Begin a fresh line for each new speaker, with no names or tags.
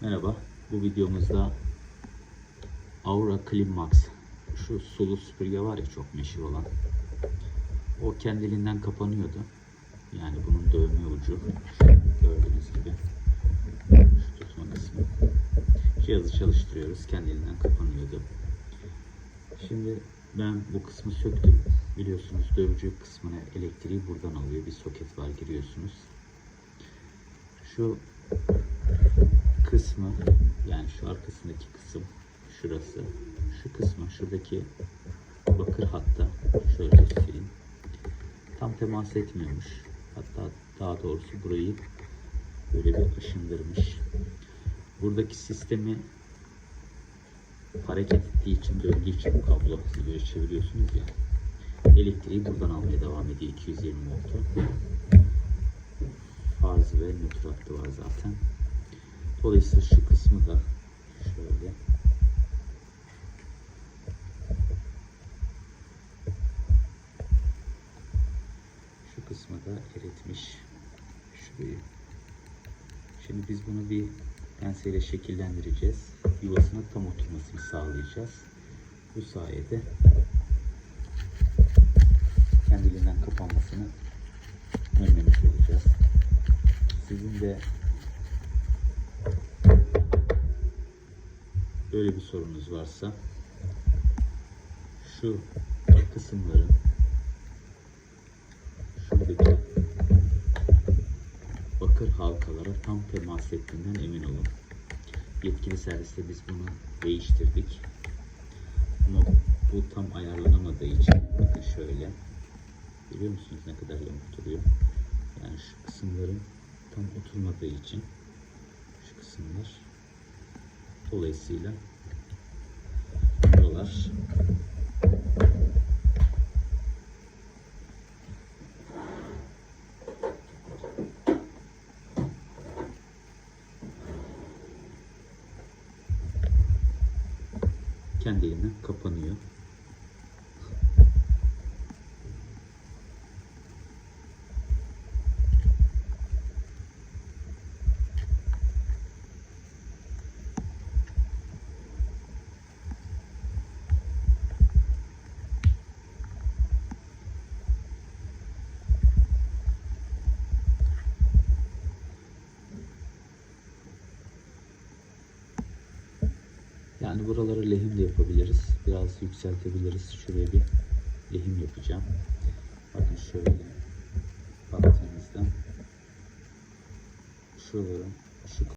Merhaba, bu videomuzda Aura Clean Max, şu sulu süpürge var ya çok meşhur olan. O kendiliğinden kapanıyordu. Yani bunun dövme ucu, gördüğünüz gibi. Şu tutma kısmı. Cihazı çalıştırıyoruz, kendiliğinden kapanıyordu. Şimdi ben bu kısmı söktüm. Biliyorsunuz dövücü kısmına elektriği buradan alıyor. Bir soket var, giriyorsunuz. Şu kısmı yani şu arkasındaki kısım şurası şu kısmı şuradaki bakır hatta şöyle göstereyim. Tam temas etmiyormuş. Hatta daha doğrusu burayı böyle bir aşındırmış. Buradaki sistemi hareket ettiği için döndüğü için bu kablo siz böyle çeviriyorsunuz ya elektriği buradan almaya devam ediyor 220 voltu farz ve nötr hattı var zaten Dolayısıyla şu kısmı da şöyle şu kısmı da eritmiş şurayı. Şimdi biz bunu bir penseyle şekillendireceğiz. Yuvasına tam oturmasını sağlayacağız. Bu sayede kendiliğinden kapanmasını önlemiş olacağız. Sizin de böyle bir sorunuz varsa şu kısımların şuradaki bakır halkalara tam temas ettiğinden emin olun. Yetkili serviste biz bunu değiştirdik. Ama bu tam ayarlanamadığı için bakın şöyle görüyor musunuz ne kadar yamuk duruyor. Yani şu kısımların tam oturmadığı için şu kısımlar Dolayısıyla buralar kendiliğinden kapanıyor. Yani buraları lehim de yapabiliriz. Biraz yükseltebiliriz. Şuraya bir lehim yapacağım. Bakın şöyle baktığınızda şuraların şu